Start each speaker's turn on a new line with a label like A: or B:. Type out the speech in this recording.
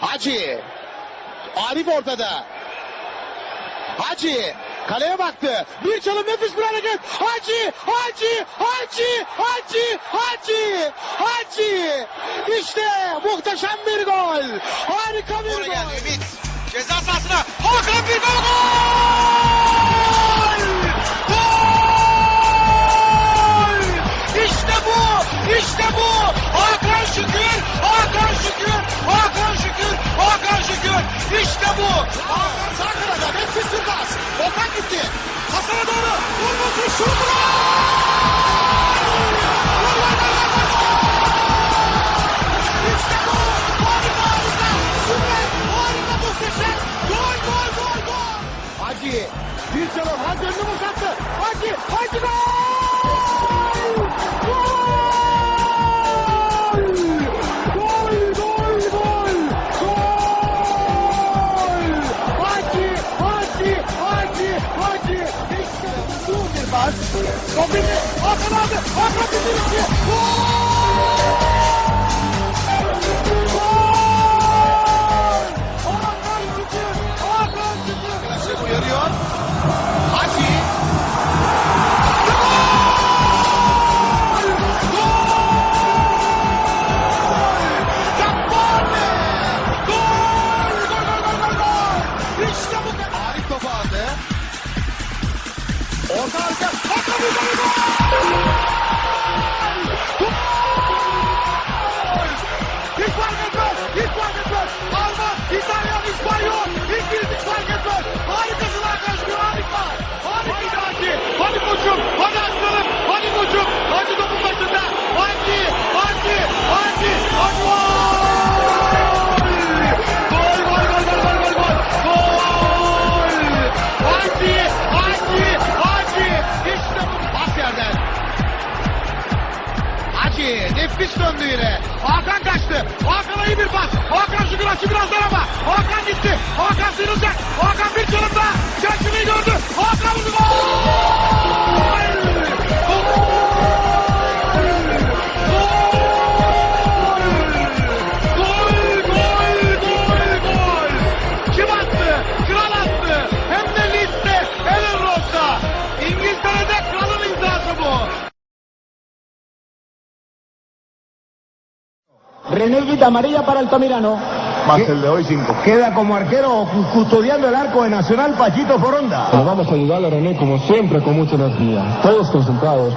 A: Hacı. Arif ortada. Hacı. Kaleye baktı. Bir çalım nefis bir hareket. Hacı, Hacı, Hacı, Hacı, Hacı, Hacı. İşte muhteşem bir gol. Harika bir
B: Gol
A: gol.
B: geldi Ümit. Ceza sahasına Hakan bir gol! Gol! Gol! İşte bu! İşte bu! Hakan Şükür! Hakan Şükür! Hakan! Hakan Şükür! İşte bu!
A: Hakan sağ kanada nefis bir pas. Okan gitti. Hasan'a doğru. Vurması şutu. Gol! Gol, gol, gol, gol, gol! İşte bu. Harika harika. Süper. Harika muhteşem. Gol gol gol gol. Hacı. Bir çalım. Hacı önünü boşalttı. Hacı. Hacı. Gol. Pas. Robin'i Hakan aldı. Hakan bitirdi. Gol. Orta arka. Hakan Ünal gol! Gol! Nefis döndü yine. Hakan
C: René Guita, amarilla para Altamirano.
D: Más el de hoy cinco.
C: Queda como arquero cu- custodiando el arco de Nacional Pachito Foronda.
E: Pero vamos a ayudarle a René como siempre con mucha energía. Todos concentrados.